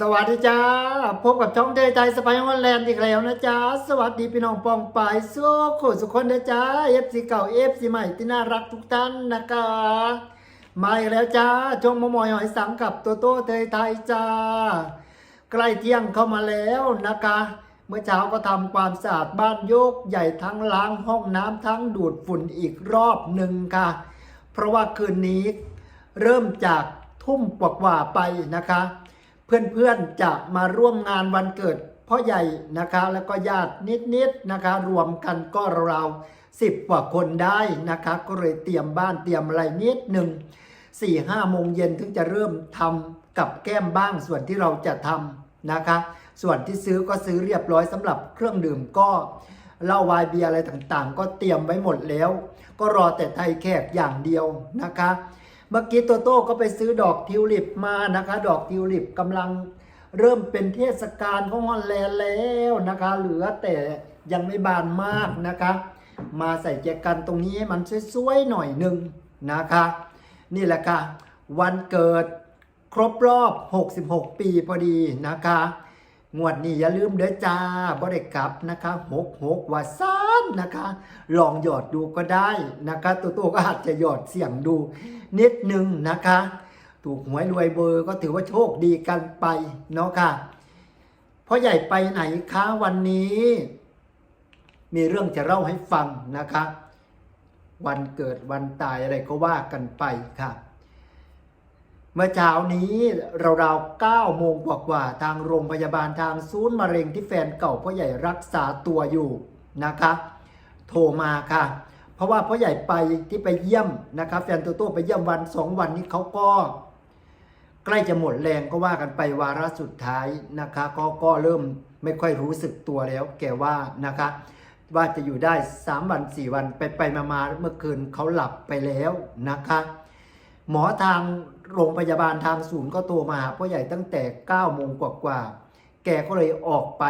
สวัสดีจ้า พบกับช่องเดย์ใจสไปฮอนแลนด์อีกแล้วนะจ๊ะสวัสดีพี่น้องปองปายสู้ขุสุขคนนะจ๊ะเอฟซีเก่าเอฟซีใหม่ที่น่ารักทุกท่านนะคะมาอีกแล้วจ้าช่วงมอมอยหอยสังกับโตโต้เทยไทยจ้า ใกล้เที่ยงเข้ามาแล้วนะคะ เมื่อเช้าก็ทำความสะอาดบ้านโยกใหญ่ทั้งล้างห้องน้ำทั้งดูดฝุ่นอีกรอบหนึ่งค่ะ เพราะว่าคืนนี้เริ่มจากทุ่มกว่าๆไปนะคะ เพื่อนๆจะมาร่วมงานวันเกิดพ่อใหญ่นะคะแล้วก็ญาตินิดๆนะคะ รวมกันก็ราวๆสิบกว่าคนได้นะคะ ก็เลยเตรียมบ้านเตรียมอะไรนิดหนึ่งสี่ห้าโมงเย็นถึงจะเริ่มทำกับแก้มบ้างส่วนที่เราจะทำนะคะ ส่วนที่ซื้อก็ซื้อเรียบร้อยสำหรับเครื่องดื่มก็เหล้าวายเบียร์อะไรต่างๆ ก็เตรียมไว้หมดแล้ว ก็รอแต่ไทยแขกอย่างเดียวนะคะ เมื่อกี้โตโต้ก็ไปซื้อดอกทิวลิปมานะคะ ดอกทิวลิปกำลังเริ่มเป็นเทศกาลของฮอลแลนด์แล้วนะคะ เหลือแต่ยังไม่บานมากนะคะ มาใส่แจกันตรงนี้ให้มันสวยๆหน่อยหนึ่งนะคะ นี่แหละค่ะ วันเกิดครบรอบ 66 ปีพอดีนะคะงวดนี้อย่าลืมเด้อจ้าบ่ได้กลับนะคะหกหกว่าซานนะคะ ลองหยอดดูก็ได้นะคะ ตัวตัวก็อาจจะหยอดเสี่ยงดู นิดนึงนะคะ ถูกหวยรวยเบอร์ก็ถือว่าโชคดีกันไปเนาะค่ะพ่อใหญ่ไปไหนคะวันนี้ มีเรื่องจะเล่าให้ฟังนะคะ วันเกิดวันตายอะไรก็ว่ากันไปค่ะ เมื่อเช้านี้ราวๆ9โมงกว่าๆทางโรงพยาบาลทางศูนย์มะเร็งที่แฟนเก่าพ่อใหญ่รักษาตัวอยู่นะคะ โทรมาค่ะ เพราะว่าพ่อใหญ่ไปที่ไปเยี่ยมนะครับแฟนตัวโต้ไปเยี่ยมวันสองวันนี้เขาก็ใกล้จะหมดแรงก็ว่ากันไปวาระสุดท้ายนะคะก็ก็เริ่มไม่ค่อยรู้สึกตัวแล้ว แกว่านะคะว่าจะอยู่ได้ 3 วัน 4 วันไปไปมามาเมื่อคืนเขาหลับไปแล้วนะคะหมอทางโรงพยาบาลทางศูนย์ก็โทรมาหาพ่อใหญ่ตั้งแต่9โมงกว่าๆแกก็เลยออกไป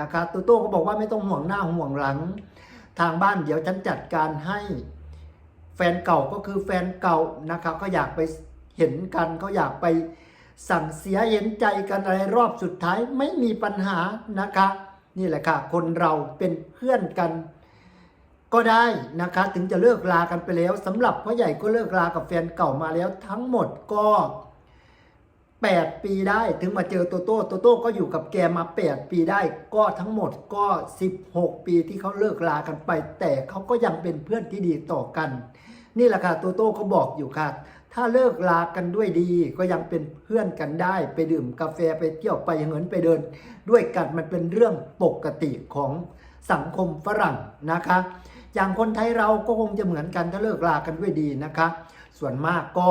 นะคะตูโต้ก็บอกว่าไม่ต้องห่วงหน้าห่วงหลัง ทางบ้านเดี๋ยวฉันจัดการให้แฟนเก่าก็คือแฟนเก่านะคะก็อยากไปเห็นกันเขาอยากไปสั่งเสียเห็นใจกันอะไรรอบสุดท้ายไม่มีปัญหานะคะนี่แหละค่ะ คนเราเป็นเพื่อนกัน ก็ได้นะคะ ถึงจะเลิกลากันไปแล้วสำหรับพ่อใหญ่ก็เลิกลากับแฟนเก่ามาแล้วทั้งหมดก็ 8 ปีได้ถึงมาเจอโตโต้โตโต้ก็อยู่กับแกมา 8 ปีได้ ก็ทั้งหมดก็ 16 ปีที่เขาเลิกลากันไป แต่เขาก็ยังเป็นเพื่อนที่ดีต่อกัน นี่แหละค่ะโตโต้เขาบอกอยู่ค่ะ ถ้าเลิกลากันด้วยดี ก็ยังเป็นเพื่อนกันได้ ไปดื่มกาแฟไปเที่ยวไปเหินไปเดิน ด้วยกันมันเป็นเรื่องปกติของสังคมฝรั่งนะคะ อย่างคนไทยเราก็คงจะเหมือนกันถ้าเลิกลากันด้วยดีนะคะ ส่วนมากก็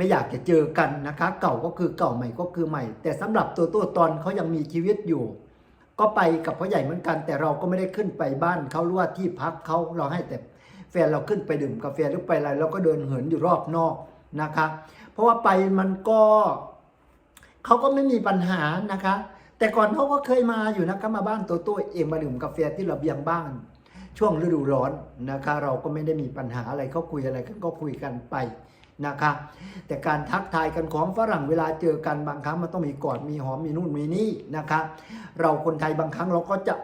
ไม่อยากจะเจอกันนะคะ เก่าก็คือเก่าใหม่ก็คือใหม่ แต่สำหรับตัวตัวตอนเขายังมีชีวิตอยู่ ก็ไปกับพ่อใหญ่เหมือนกัน แต่เราก็ไม่ได้ขึ้นไปบ้านเขาหรือว่าที่พักเขาเราให้แต่แฟนเราขึ้นไปดื่มกาแฟหรือไปอะไรเราก็เดินเหินอยู่รอบนอกนะคะ เพราะว่าไปมันก็เขาก็ไม่มีปัญหานะคะ แต่ก่อนเขาก็เคยมาอยู่นะคะมาบ้านตัวตัวเองมาดื่มกาแฟที่ระเบียงบ้านช่วงฤดูร้อนนะคะ เราก็ไม่ได้มีปัญหาอะไรเขาคุยอะไรกันก็คุยกันไป นะคะแต่การทักทายกันของฝรั่งเวลาเจอกันบางครั้งมันต้องมีกอดมีหอมมีนู่นมีนี่นะคะเราคนไทยบางครั้งเราก็จะ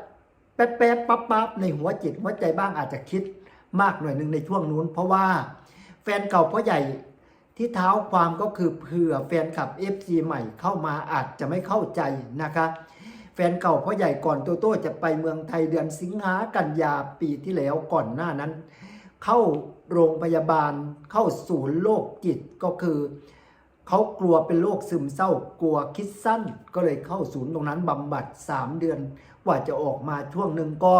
แป๊บแป๊บปั๊บปั๊บในหัวจิตหัวใจบ้างอาจจะคิดมากหน่อยหนึ่งในช่วงนู้น เพราะว่าแฟนเก่าพ่อใหญ่ที่เท้าความก็คือเผื่อแฟนคลับ FC ใหม่เข้ามาอาจจะไม่เข้าใจนะคะแฟนเก่าพ่อใหญ่ก่อนโตโต้จะไปเมืองไทยเดือนสิงหากันยาปีที่แล้วก่อนหน้านั้น เข้า โรงพยาบาลเข้าศูนย์โรคจิตก็คือ เขากลัวเป็นโรคซึมเศร้ากลัวคิดสั้น ก็เลยเข้าศูนย์ตรงนั้นบำบัด 3 เดือนกว่าจะออกมาช่วงหนึ่งก็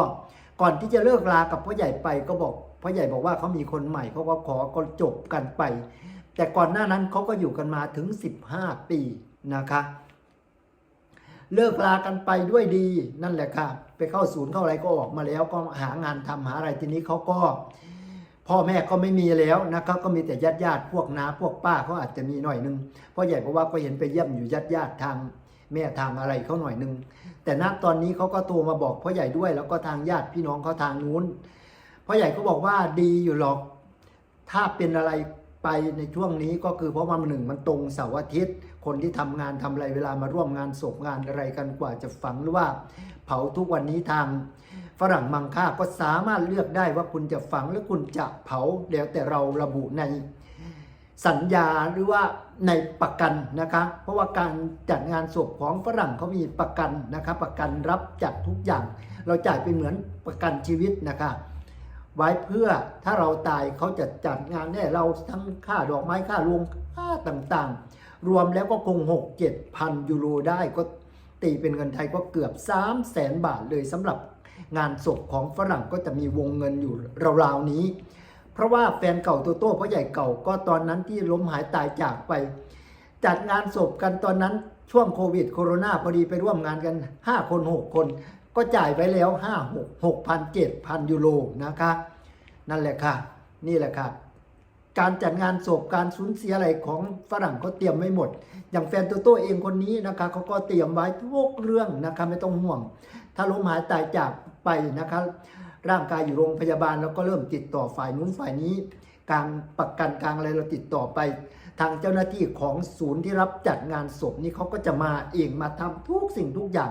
ก่อนที่จะเลิกลากับพ่อใหญ่ไปก็บอกพ่อใหญ่บอกว่าเขามีคนใหม่เขาก็ขอก็จบกันไป แต่ก่อนหน้านั้นเขาก็อยู่กันมาถึง 15 ปีนะคะ เลิกลากันไปด้วยดีนั่นแหละค่ะ ไปเข้าศูนย์เข้าอะไรก็ออกมาแล้วก็หางานทำหาอะไรทีนี้เขาก็ พ่อแม่ก็ไม่มีแล้วนะครับก็มีแต่ญาติญาติพวกน้าพวกป้าเขาอาจจะมีหน่อยนึงพ่อใหญ่เพราะว่าก็เห็นไปเยี่ยมอยู่ญาติญาติทางแม่ทางอะไรเขาหน่อยนึง แต่ณตอนนี้เขาก็โทรมาบอกพ่อใหญ่ด้วย แล้วก็ทางญาติพี่น้องเขาทางนู้นพ่อใหญ่ก็บอกว่าดีอยู่หรอก ถ้าเป็นอะไรไปในช่วงนี้ก็คือเพราะว่ามันหนึ่งมันตรงเสาร์อาทิตย์ คนที่ทำงานทำอะไรเวลามาร่วมงานศพงานอะไรกันกว่าจะฝังหรือว่า เผาทุกวันนี้ทาง ฝรั่งมังค่าก็สามารถเลือกได้ว่าคุณจะฝังหรือคุณจะเผาแล้วแต่เราระบุในสัญญาหรือว่าในประกันนะคะเพราะว่าการจัดงานศพของฝรั่งเขามีประกันนะคะประกันรับจัดทุกอย่าง เราจ่ายเป็นเหมือนประกันชีวิตนะคะไว้เพื่อถ้าเราตายเขาจะจัดงานให้เราทั้งค่าดอกไม้ค่ารวมค่าต่างๆ รวมแล้วก็คง 6 7 พันยูโรได้ก็ตีเป็นเงินไทยก็เกือบ 3 0 0แสนบาทเลยสำหรับ งานศพของฝรั่งก็จะมีวงเงินอยู่ราวๆนี้ เพราะว่าแฟนเก่าโตโต้พ่อใหญ่เก่าก็ตอนนั้นที่ล้มหายตายจากไป จัดงานศพกันตอนนั้นช่วงโควิดโคโรนาพอดีไปร่วมงานกัน 5 คน 6 คน ก็จ่ายไว้แล้ว 5 6 6พัน7พันยูโรนะคะ นั่นแหละค่ะ นี่แหละค่ะการจัดงานศพการสูญเสียอะไรของฝรั่งเขาเตรียมไว้หมด อย่างแฟนโตโต้เองคนนี้นะคะเขาก็เตรียมไว้ทุกเรื่องนะคะไม่ต้องห่วง ถ้าล้มหายตายจากไปนะคะร่างกายอยู่โรงพยาบาลแล้วก็เริ่มติดต่อฝ่ายนู้นฝ่ายนี้กลางประกันกลางอะไรเราติดต่อไป ทางเจ้าหน้าที่ของศูนย์ที่รับจัดงานศพนี่เขาก็จะมาเองมาทำทุกสิ่งทุกอย่าง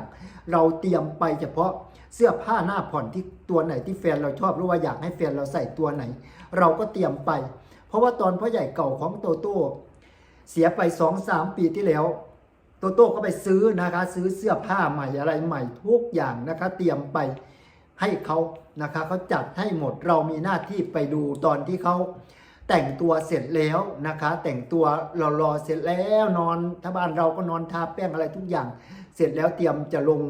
เราเตรียมไปเฉพาะเสื้อผ้าหน้าผ่อนที่ตัวไหนที่แฟนเราชอบหรือว่าอยากให้แฟนเราใส่ตัวไหน เราก็เตรียมไป เพราะว่าตอนพ่อใหญ่เก่าของโตโต้เสียไปสองสามปีที่แล้ว โตโต้ก็ไปซื้อนะคะ ซื้อเสื้อผ้าใหม่อะไรใหม่ทุกอย่างนะคะ เตรียมไปให้เขานะคะเขาจัดให้หมดเรามีหน้าที่ไปดูตอนที่เขาแต่งตัวเสร็จแล้วนะคะ แต่งตัวรอๆเสร็จแล้วนอนถ้าบ้านเราก็นอนทาแป้งอะไรทุกอย่าง เสร็จแล้วเตรียมจะลง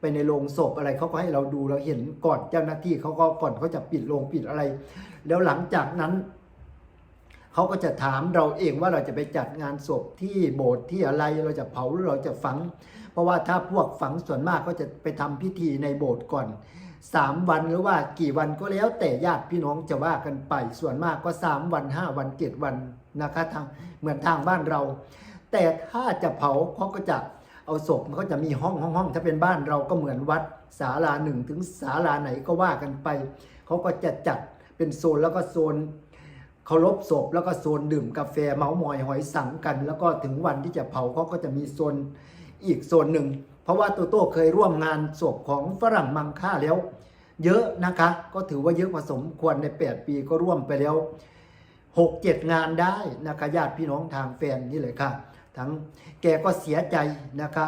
ไปในโรงศพอะไรเขาก็ให้เราดูเราเห็นก่อนเจ้าหน้าที่เขาก็ก่อนเขาจะปิดโรงปิดอะไร แล้วหลังจากนั้น เขาก็จะถามเราเองว่าเราจะไปจัดงานศพที่โบสถ์ที่อะไรเราจะเผาหรือเราจะฝัง เพราะว่าถ้าพวกฝังส่วนมากก็จะไปทำพิธีในโบสถ์ก่อนสามวันหรือว่ากี่วันก็แล้วแต่ญาติพี่น้องจะว่ากันไปส่วนมากก็สามวันห้าวันเจ็ดวันนะคะทางเหมือนทางบ้านเรา แต่ถ้าจะเผาเขาก็จะเอาศพมันก็จะมีห้องห้องห้องถ้าเป็นบ้านเราก็เหมือนวัดศาลาหนึ่งถึงศาลาไหนก็ว่ากันไปเขาก็จะจัดเป็นโซนแล้วก็โซน เคารพศพแล้วก็โซนดื่มกาแฟเมาส์มอยหอยสังกัน แล้วก็ถึงวันที่จะเผาเขาก็จะมีโซนอีกโซนหนึ่ง เพราะว่าโตโต้เคยร่วมงานศพของฝรั่งมังค่าแล้ว เยอะนะคะ ก็ถือว่าเยอะพอสมควรใน 8 ปีก็ร่วมไปแล้ว 6 7 งานได้นะคะญาติพี่น้องทางแฟนนี่เลยค่ะ ทั้งแกก็เสียใจนะคะ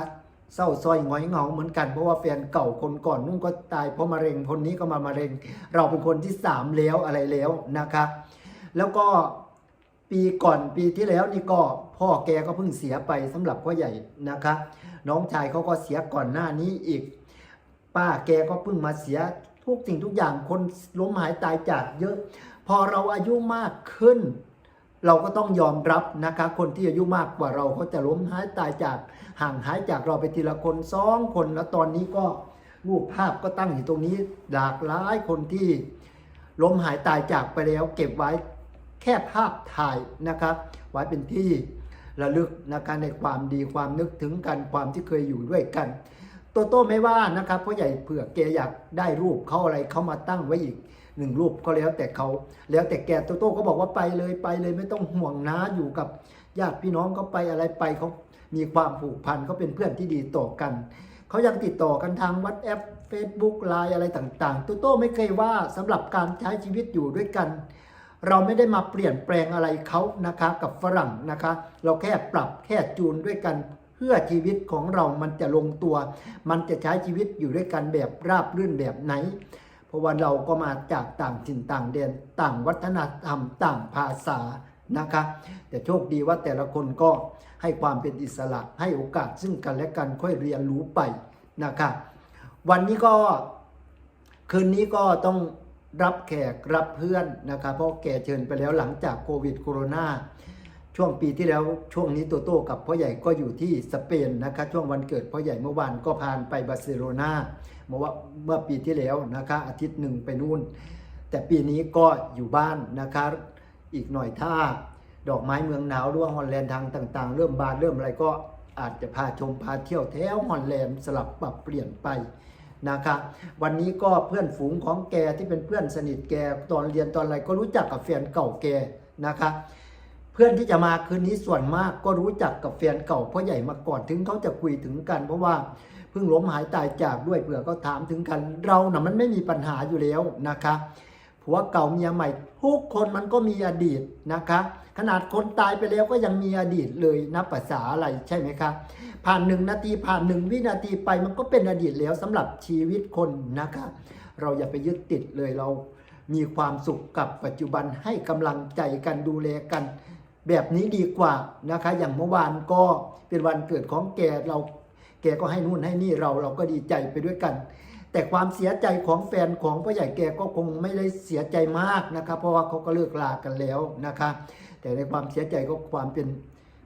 เศร้าซอยหงอยเหงาเหมือนกันเพราะว่าแฟนเก่าคนก่อนนุ่งก็ตายเพราะมะเร็งคนนี้ก็มามะเร็ง เราเป็นคนที่สามแล้วอะไรแล้วนะคะ แล้วก็ปีก่อนปีที่แล้วนี่ก็พ่อแกก็เพิ่งเสียไปสำหรับพ่อใหญ่นะคะ น้องชายเขาก็เสียก่อนหน้านี้อีก ป้าแกก็เพิ่งมาเสียทุกสิ่งทุกอย่างคนล้มหายตายจากเยอะ พอเราอายุมากขึ้น เราก็ต้องยอมรับนะคะ คนที่อายุมากกว่าเราเขาจะล้มหายตายจากห่างหายจากเราไปทีละคนสองคนแล้วตอนนี้ก็รูปภาพก็ตั้งอยู่ตรงนี้หลากหลายคนที่ล้มหายตายจากไปแล้ว เก็บไว้ แค่ภาพถ่ายนะครับ ไว้เป็นที่ระลึกนะคะในความดีความนึกถึงกันความที่เคยอยู่ด้วยกัน โตโต้ไม่ว่านะครับเพราะใหญ่เผื่อแกอยากได้รูปเขาอะไรเขามาตั้งไว้อีกหนึ่งรูปก็แล้วแต่เขาแล้วแต่แกโตโต้ก็บอกว่าไปเลยไปเลยไม่ต้องห่วงนะอยู่กับญาติพี่น้องเขาไปอะไรไปเขามีความผูกพันเขาเป็นเพื่อนที่ดีต่อกันเขายังติดต่อกันทางวั s แอป Facebook ไลน์อะไรต่างๆโตโต้ไม่เคยว่าสำหรับการใช้ชีวิตอยู่ด้วยกัน เราไม่ได้มาเปลี่ยนแปลงอะไรเขานะคะกับฝรั่งนะคะ เราแค่ปรับแค่จูนด้วยกันเพื่อชีวิตของเรามันจะลงตัว มันจะใช้ชีวิตอยู่ด้วยกันแบบราบรื่นแบบไหน เพราะว่าเราก็มาจากต่างถิ่นต่างแดนต่างวัฒนธรรมต่างภาษานะคะแต่โชคดีว่าแต่ละคนก็ให้ความเป็นอิสระให้โอกาสซึ่งกันและกันค่อยเรียนรู้ไปนะคะวันนี้ก็คืนนี้ก็ต้อง รับแขกรับเพื่อนนะคะเพราะแกเชิญไปแล้วหลังจากโควิดโคโรนาช่วงปีที่แล้วช่วงนี้โตโต้กับพ่อใหญ่ก็อยู่ที่สเปนนะคะช่วงวันเกิดพ่อใหญ่เมื่อวานก็พานไปบาร์เซโลนาเมื่อว่าเมื่อปีที่แล้วนะคะอาทิตย์หนึ่งไปนู่น แต่ปีนี้ก็อยู่บ้านนะคะอีกหน่อยถ้าดอกไม้เมืองหนาวหรือว่าฮอลแลนด์ทางต่าง ๆ เริ่มบานเริ่มอะไรก็อาจจะพาชมพาเที่ยวแถวฮอลแลนด์สลับปรับเปลี่ยนไป นะคะวันนี้ก็เพื่อนฝูงของแกที่เป็นเพื่อนสนิทแกตอนเรียนตอนอะไรก็รู้จักกับแฟนเก่าแกนะคะเพื่อนที่จะมาคืนนี้ส่วนมากก็รู้จักกับแฟนเก่าพ่อใหญ่มาก่อนถึงเขาจะคุยถึงกัน เพราะว่าเพิ่งล้มหายตายจากด้วยเผื่อก็ถามถึงกันเรานะ่ะมันไม่มีปัญหาอยู่แล้วนะคะ ผัวเก่าเมียใหม่ ทุกคนมันก็มีอดีตนะคะ ขนาดคนตายไปแล้วก็ยังมีอดีตเลยนับภาษาอะไรใช่ไหมครับผ่านหนึ่งนาทีผ่านหนึ่งวินาทีไปมันก็เป็นอดีตแล้วสำหรับชีวิตคนนะคะ เราอย่าไปยึดติดเลยเรามีความสุขกับปัจจุบันให้กำลังใจกันดูแลกัน แบบนี้ดีกว่านะคะ อย่างเมื่อวานก็เป็นวันเกิดของแกเราแกก็ให้นู่นให้นี่เราเราก็ดีใจไปด้วยกัน แต่ความเสียใจของแฟนของพ่อใหญ่แกก็คงไม่ได้เสียใจมากนะครับ เพราะว่าเขาก็เลิกลากันแล้วนะคะ แต่ในความเสียใจก็ความเป็น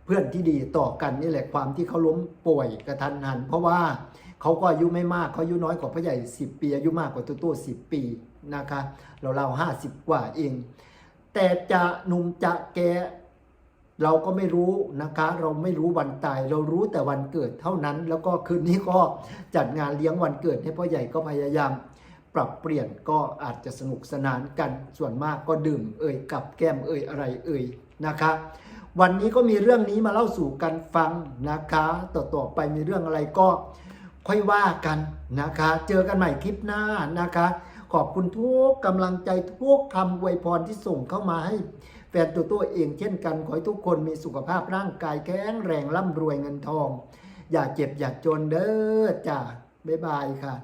เพื่อนที่ดีต่อกันนี่แหละความที่เขาล้มป่วยกระทันหัน เพราะว่าเขาก็อายุไม่มากเขาอายุน้อยกว่าพ่อใหญ่ 10 ปีอายุมากกว่าตัวตัว10ปีนะคะ เราเราห้าสิบกว่าเอง แต่จะหนุ่มจะแก เราก็ไม่รู้นะคะ เราไม่รู้วันตาย เรารู้แต่วันเกิดเท่านั้น แล้วก็คืนนี้ก็จัดงานเลี้ยงวันเกิดให้พ่อใหญ่ก็พยายาม ปรับเปลี่ยนก็อาจจะสนุกสนานกันส่วนมากก็ดื่มเอ่ยกับแก้มเอ่ยอะไรเอ่ยนะคะ วันนี้ก็มีเรื่องนี้มาเล่าสู่กันฟังนะคะ ต่อๆไปมีเรื่องอะไรก็ค่อยว่ากันนะคะ เจอกันใหม่คลิปหน้านะคะ ขอบคุณทุกกำลังใจทุกคำอวยพรที่ส่งเข้ามาให้ แฟนตัวตัวเองเช่นกัน ขอให้ทุกคนมีสุขภาพร่างกายแข็งแรงร่ำรวยเงินทอง อย่าเจ็บอย่าจนเด้อจ้าบ๊ายบายค่ะ